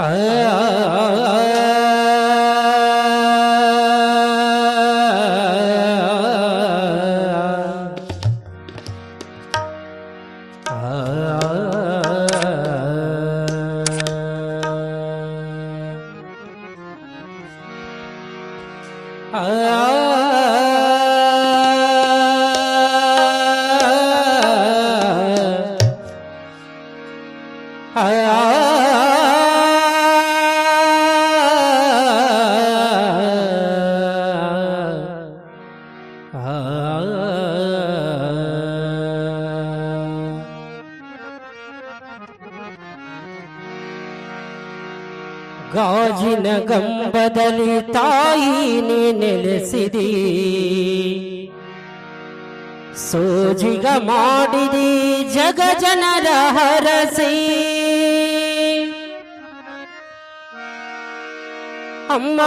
Ah ಗಾಜಿನ ಗಂಬದಲ್ಲಿ ತಾಯಿನೇ ನೆಲೆಸಿದಿ. ಸೋಜಿಗ ಮಾಡಿದಿ ಜಗ ಜನರ ಹರಸಿ. ಅಮ್ಮ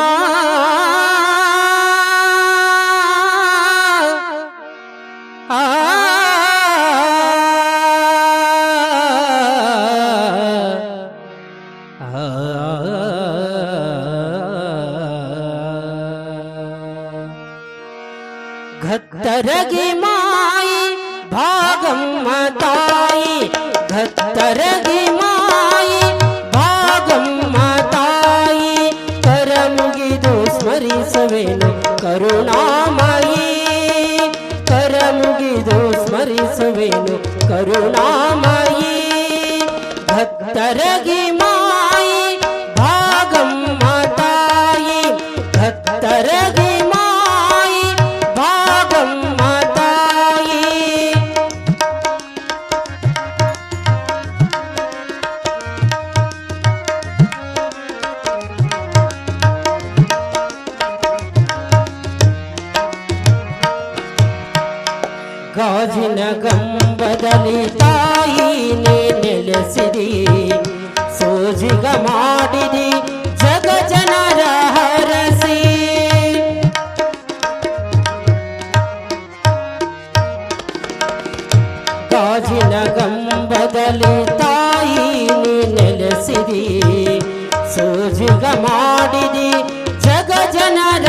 घत्तरगि माई भागं माताय गत्तरगी मागं माताय त्वं गिदो स्मरीस करुणामयी माय गिदो स्मरीस वेलो करुणा मा ಗಂಬದಲ್ಲಿ ತಾಯಿನೇ ನೆಲೆಸಿದಿ ಸೋಜಿಗ ಮಾಡಿದಿ ಜಗ ಜನರ ಹರಸಿ ಗಾಜಿನ ಗಂಬದಲ್ಲಿ ತಾಯಿ ನೀ ನೆಲೆಸಿದಿ ಸೋಜಿಗ ಮಾಡಿದಿ ಜಗ ಜನರ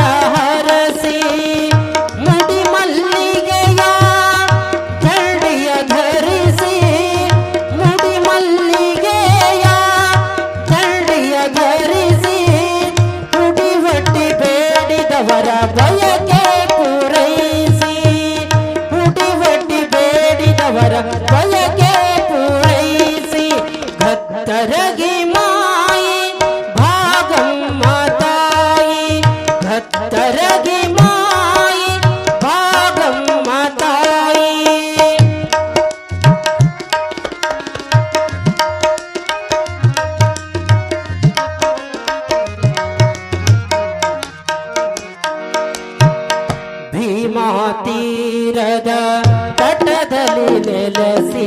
ತಟದಲ್ಲಿ ನೆಲೆಸಿ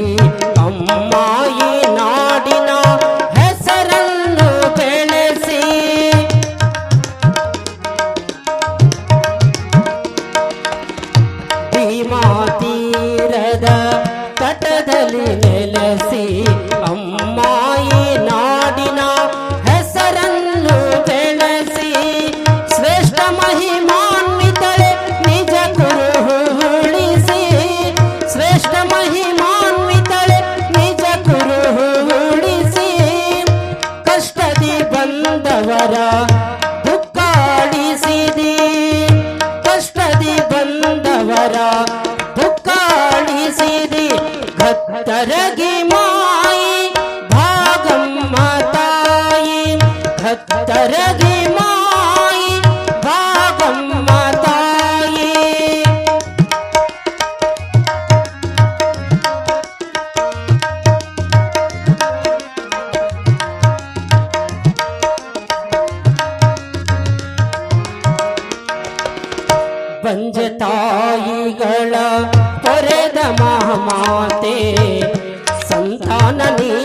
ಅಮ್ಮಾಯಿ ನಾಡಿನ ಹೆಸರನ್ನು ಬೆಳೆಸಿ ಭೀಮಾ ತೀರದ ತಟದಲ್ಲಿ ನೆಲೆಸಿ ಪಂಚ ತಾಯಿಗಳ ತೊರೆದ ಮಹಾಮಾತೆ ಸಂತಾನ ನೀಡಿದ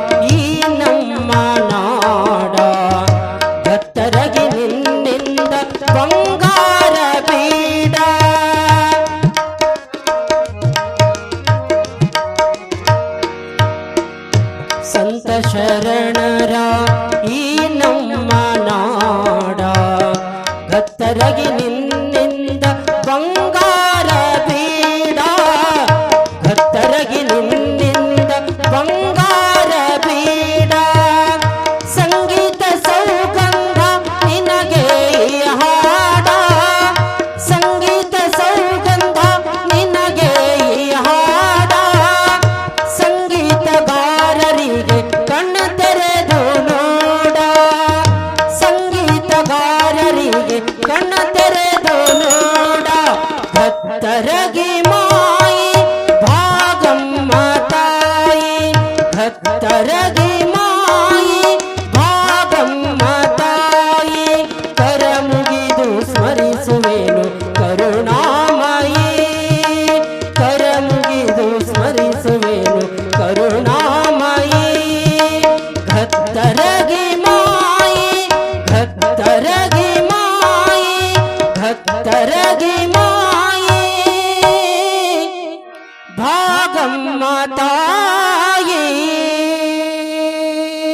ಕಣ್ಣು